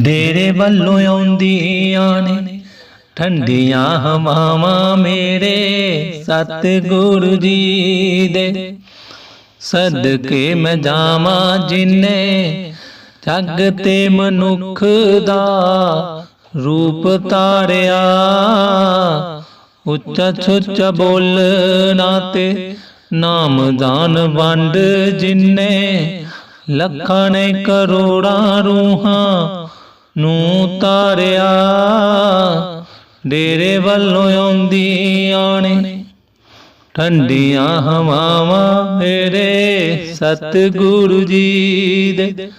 ਡੇਰੇ ਵੱਲੋਂ ਆਉਂਦੀਆਂ ਨੇ, ਠੰਡੀਆਂ ਹਵਾਵਾਂ ਮੇਰੇ ਸਤਿਗੁਰੂ ਜੀ ਦੇ। ਸਦਕੇ ਮੈਂ ਜਾਵਾਂ ਜਿਨੇ ਜਗ ਤੇ ਮਨੁੱਖ ਦਾ ਰੂਪ ਤਾਰਿਆ। ਉੱਚਾ ਸੁੱਚਾ ਬੋਲਣਾ ਤੇ ਨਾਮ ਦਾਨ ਵੰਡ ਜਿਨੇ ਲੱਖਾਂ ਨੇ ਕਰੋੜਾਂ ਰੂਹਾਂ ਨੂੰ ਤਾਰਿਆ। ਡੇਰੇ ਵੱਲੋਂ ਆਉਂਦੀ ਨੇ। ਠੰਡੀਆਂ ਹਵਾਵਾਂ ਮੇਰੇ ਸਤਿਗੁਰੂ ਜੀ ਦੇ।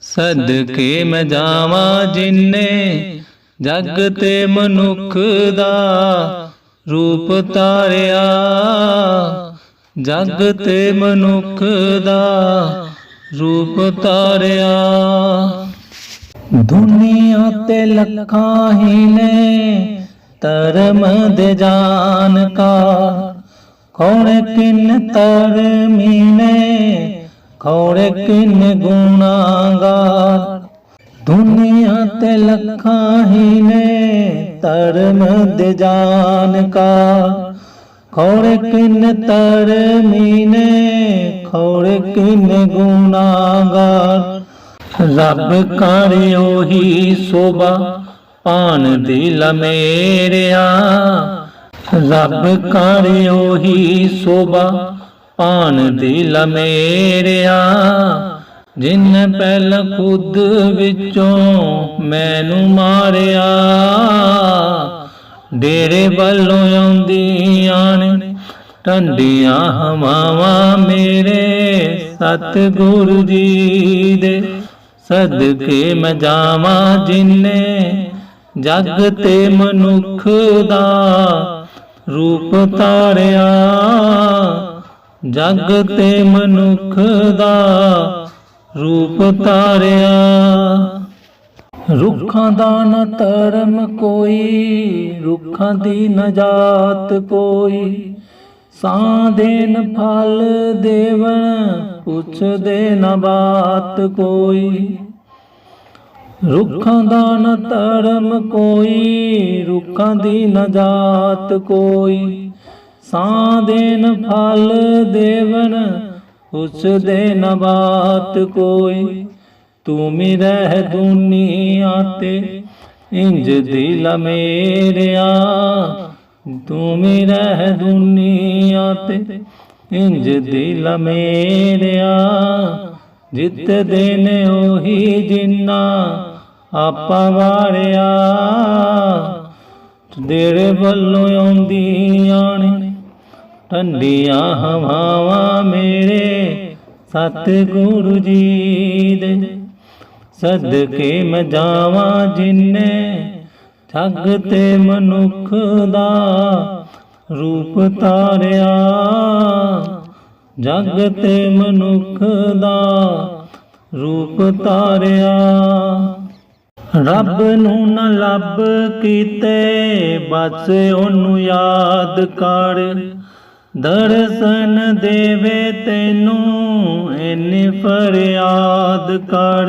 ਸਦਕੇ ਮੈਂ ਜਾਵਾਂ ਜਿੰਨੇ ਜਗ ਤੇ ਮਨੁੱਖ ਦਾ ਰੂਪ ਤਾਰਿਆ। ਜਗ ਤੇ ਮਨੁੱਖ ਦਾ ਰੂਪ ਤਾਰਿਆ। ਦੁਨੀਆ ਤੇ ਲੱਖਾਂ ਹੀ ਨੇ ਧਰਮ ਦੇ ਜਾਣਕਾਰ। ਕੌਣ ਕਿਨ ਧਰਮੀ ਨੇ ਕੌਣ ਕਿਨ ਗੁਨਾਹਗਾਰ। ਦੁਨੀਆ ਤੇ ਲੱਖਾਂ ਹੀ ਨੇ ਧਰਮ ਦੇ ਜਾਣਕਾਰ। ਕੌਣ ਕਿਨ ਧਰਮੀ ਨੇ ਕੌਣ ਕਿਨ ਗੁਨਾਹਗਾਰ। ਰੱਬ ਕਰੇ ਹੀ ਸੋਭਾ ਪਾਨ ਦਿਲ ਮੇਰਿਆ। ਰੱਬ ਕਰੇ ਉਹੀ ਸੋਭਾ ਪਾਨ ਦਿਲ ਮੇਰਿਆ। ਜਿਨ ਪਹਿਲ ਖੁਦ ਵਿੱਚੋਂ ਮੈਨੂੰ ਮਾਰਿਆ, ਡੇਰੇ ਵੱਲੋਂ ਆਉਂਦੀਆਂ ਨੇ ਠੰਡੀਆਂ ਹਵਾਵਾਂ ਮੇਰੇ ਸਤਿਗੁਰੂ ਜੀ ਦੇ। ਸਦਕੇ ਮੈਂ ਜਾਵਾਂ ਜਿਨੇ ਜਗ ਤੇ ਮਨੁੱਖ ਦਾ ਰੂਪ ਤਾਰਿਆ ਜਗ ਤੇ ਮਨੁੱਖ ਦਾ ਰੂਪ ਤਾਰਿਆ ਰੁੱਖਾਂ ਦਾ ਨਾ ਧਰਮ ਕੋਈ, ਰੁੱਖਾਂ ਦੀ ਨ ਜਾਤ ਕੋਈ। ਸਾਂ ਦੇਨ ਫਲ ਦੇਵਨ ਪੁੱਛਦੇ ਨਾ ਬਾਤ ਕੋਈ। ਰੁੱਖਾਂ ਦਾ ਨਾ ਧਰਮ ਕੋਈ, ਰੁੱਖਾਂ ਦੀ ਨਾ ਜਾਤ ਕੋਈ। ਸਾਹ ਦੇਨ ਫਲ ਦੇਵਨ ਉਸਦੇ ਨਾ ਬਾਤ ਕੋਈ। ਤੂੰ ਮੀ ਰਹਿ ਦੁਨੀਆ ਤੇ, ਇੰਜ ਦਿਲ ਮੇਰਿਆ। ਤੂੰ ਮੀ ਰਹਿ ਦੁਨੀਆ ਤੇ ਇੰਜ ਦਿਲ ਮੇਰਿਆ, ਜਿੱਤ ਦੇਨ ਉਹੀ ਜਿੰਨਾ ਆਪਾ ਵਾਰਿਆ। ਤੇਰੇ ਵੱਲੋਂ ਆਉਂਦੀਆਂ ਨੇ, ਠੰਡੀਆਂ ਹਵਾਵਾਂ ਮੇਰੇ, ਸਤਿਗੁਰੂ ਜੀ ਦੇ। ਸਦਕੇ ਮੈਂ ਜਾਵਾਂ ਜਿੰਨੇ, ਜਗ ਤੇ ਮਨੁੱਖ ਦਾ ਰੂਪ ਤਾਰਿਆ ਜਗ ਤੇ ਮਨੁੱਖ ਦਾ ਰੂਪ ਤਾਰਿਆ ਰੱਬ ਨੂੰ ਨਾ ਲੱਭ ਕੀਤੇ, ਬਸ ਉਹਨੂੰ ਯਾਦ ਕਰ। ਦਰਸ਼ਨ ਦੇਵੇ ਤੈਨੂੰ ਐਨੀ ਫਰਿਆਦ ਕਰ।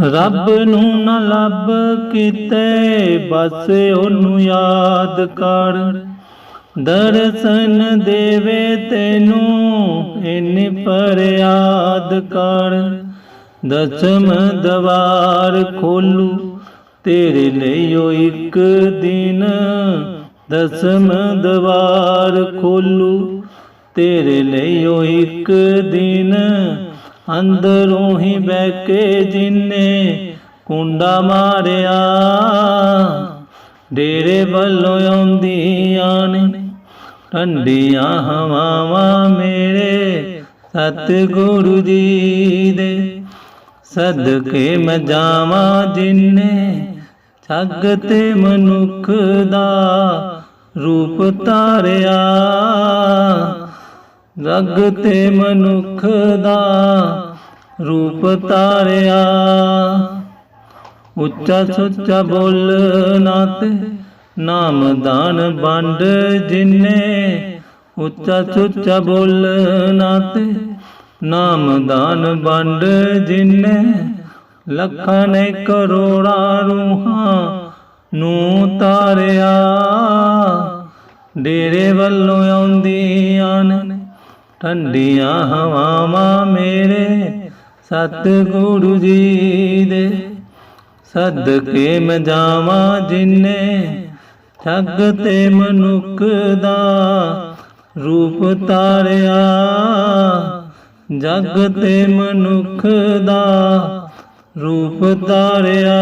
ਰੱਬ ਨੂੰ ਨਾ ਲੱਭ ਕੀਤੇ, ਬਸ ਉਹਨੂੰ ਯਾਦ ਕਰ। ਦਰਸ਼ਨ ਦੇਵੇ ਤੈਨੂੰ ਐਨੀ ਫਰਿਆਦ ਕਰ। ਦਸਮ ਦਵਾਰ ਖੋਲੂ ਤੇਰੇ ਲਈ ਓ ਇੱਕ ਦਿਨ। ਦਸਮ ਦਵਾਰ ਖੋਲੂ ਤੇਰੇ ਲਈ ਉਹ ਇੱਕ ਦਿਨ। ਅੰਦਰੋਂ ਹੀ ਬਹਿ ਕੇ ਜਿੰਨੇ ਕੁੰਡਾ ਮਾਰਿਆ, ਡੇਰੇ ਵੱਲੋਂ ਆਉਂਦੀਆਂ ਨੇ ਠੰਡੀਆਂ ਹਵਾਵਾਂ ਮੇਰੇ ਸਤਿਗੁਰੂ ਜੀ ਦੇ। ਸਦਕੇ ਮੈਂ ਜਾਵਾਂ ਜਿੰਨੇ ਜਗ ਤੇ ਮਨੁੱਖ ਦਾ ਰੂਪ ਤਾਰਿਆ ਰਗ ਤੇ ਮਨੁੱਖ ਦਾ ਰੂਪ ਤਾਰਿਆ ਉੱਚਾ ਸੁੱਚਾ ਬੋਲਣਾ ਤੇ ਨਾਮਦਾਨ ਵੰਡ ਜਿਨੇ। ਉੱਚਾ ਸੁੱਚਾ ਬੋਲਣਾ ਤੇ ਨਾਮ ਦਾਨ ਵੰਡ ਜਿਨੇ। ਲੱਖਾਂ ਨੇ ਕਰੋੜਾਂ ਰੂਹਾਂ ਨੂੰ ਤਾਰਿਆ ਡੇਰੇ ਵੱਲੋਂ ਆਉਂਦੀਆਂ ਨੇ ਠੰਡੀਆਂ ਹਵਾਵਾਂ ਮੇਰੇ ਸਤਿਗੁਰੂ ਜੀ ਦੇ। ਸਦਕੇ ਮੈਂ ਜਾਵਾਂ ਜਿਨੇ ਠੱਗ ਤੇ ਮਨੁੱਖ ਦਾ ਰੂਪ ਤਾਰਿਆ। ਜਗ ਤੇ ਮਨੁੱਖ ਦਾ ਰੂਪ ਤਾਰਿਆ।